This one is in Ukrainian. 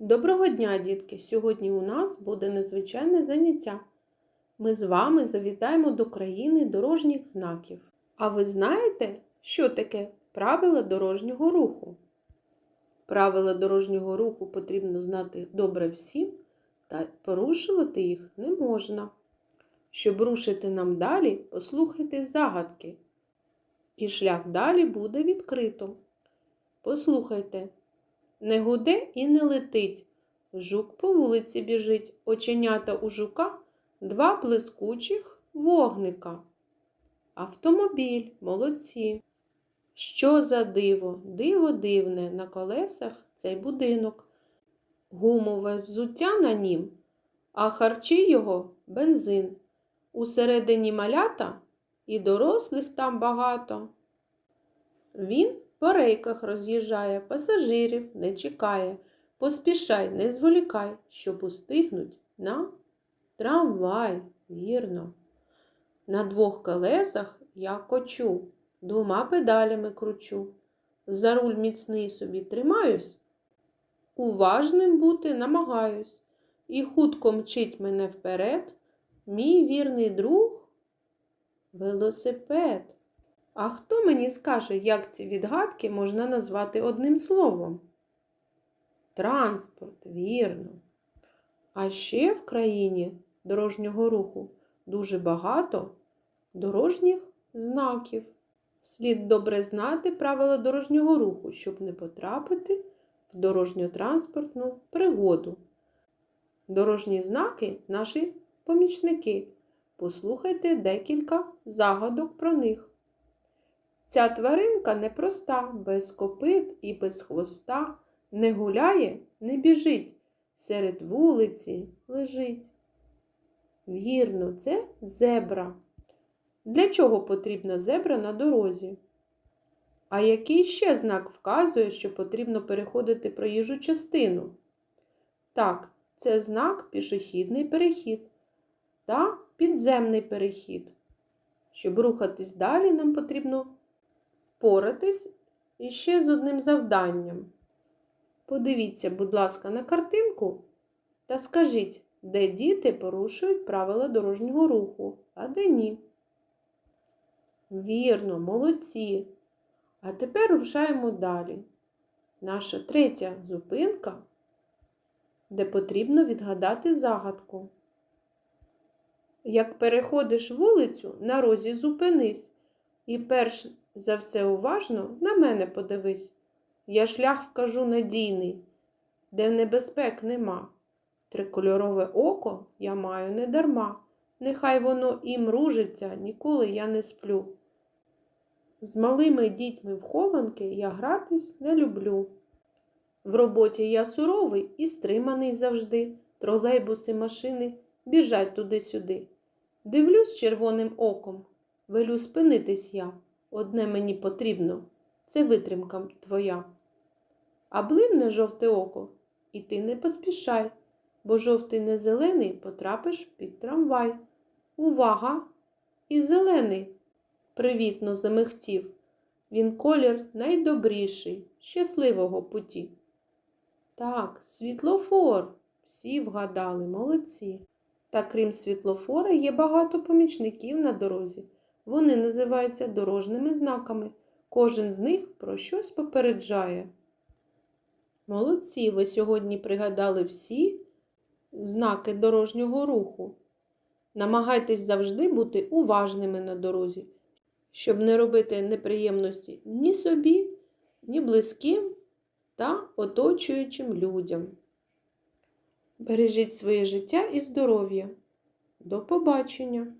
Доброго дня, дітки! Сьогодні у нас буде незвичайне заняття. Ми з вами завітаємо до країни дорожніх знаків. А ви знаєте, що таке правила дорожнього руху? Правила дорожнього руху потрібно знати добре всім, та порушувати їх не можна. Щоб рушити нам далі, послухайте загадки. І шлях далі буде відкрито. Послухайте. Не гуде і не летить. Жук по вулиці біжить, оченята у жука два блискучих вогника. Автомобіль, молодці. Що за диво? Диво дивне на колесах цей будинок. Гумове взуття на нім, а харчі його бензин. Усередині малята і дорослих там багато. Він по рейках роз'їжджає, пасажирів не чекає. Поспішай, не зволікай, щоб устигнуть на трамвай, вірно. На двох колесах я кочу, двома педалями кручу. За руль міцний собі тримаюсь, уважним бути намагаюсь. І хутко мчить мене вперед, мій вірний друг велосипед. А хто мені скаже, як ці відгадки можна назвати одним словом? Транспорт, вірно. А ще в країні дорожнього руху дуже багато дорожніх знаків. Слід добре знати правила дорожнього руху, щоб не потрапити в дорожньо-транспортну пригоду. Дорожні знаки наші помічники. Послухайте декілька загадок про них. Ця тваринка непроста, без копит і без хвоста, не гуляє, не біжить, серед вулиці лежить. Вірно, це зебра. Для чого потрібна зебра на дорозі? А який ще знак вказує, що потрібно переходити проїжджу частину? Так, це знак пішохідний перехід та підземний перехід. Щоб рухатись далі, нам потрібно впоратись іще з одним завданням. Подивіться, будь ласка, на картинку та скажіть, де діти порушують правила дорожнього руху, а де ні. Вірно, молодці. А тепер рушаємо далі. Наша третя зупинка, де потрібно відгадати загадку. Як переходиш вулицю, на розі зупинись і перш за все уважно на мене подивись. Я шлях вкажу надійний, де небезпек нема. Трикольорове око я маю недарма. Нехай воно і мружиться, ніколи я не сплю. З малими дітьми в хованки я гратись не люблю. В роботі я суровий і стриманий завжди. Тролейбуси, машини біжать туди-сюди. Дивлюсь червоним оком, велю спинитись я. Одне мені потрібно це витримка твоя. А блимне жовте око, і ти не поспішай, бо жовтий не зелений потрапиш під трамвай. Увага! І зелений привітно замихтів. Він колір найдобріший, щасливого путі. Так, світлофор. Всі вгадали, молодці. Та крім світлофора, є багато помічників на дорозі. Вони називаються дорожніми знаками. Кожен з них про щось попереджає. Молодці, ви сьогодні пригадали всі знаки дорожнього руху. Намагайтесь завжди бути уважними на дорозі, щоб не робити неприємності ні собі, ні близьким та оточуючим людям. Бережіть своє життя і здоров'я. До побачення!